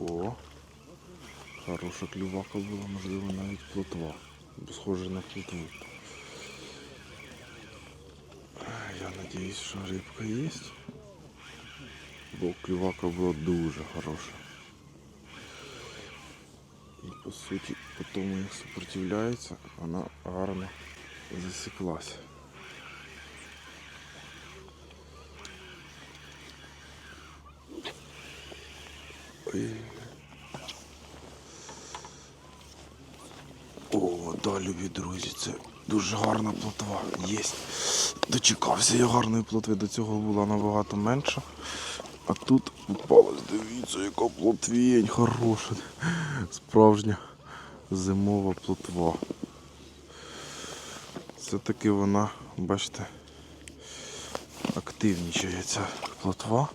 О, хороша клювака була, можливо, навіть плотва. Схоже на плотву. Я надіюсь, що рибка є. Бо клювака була дуже хороша. І по суті, по тому як супротивляється, вона гарно засіклася. О, да, любі друзі, це дуже гарна плотва. Єсть. Дочекався я гарної плотви, до цього була набагато менша. А тут попалась, дивіться, яка плотвінь хороша. Справжня зимова плотва. Все-таки вона, бачите, активнічає ця плотва.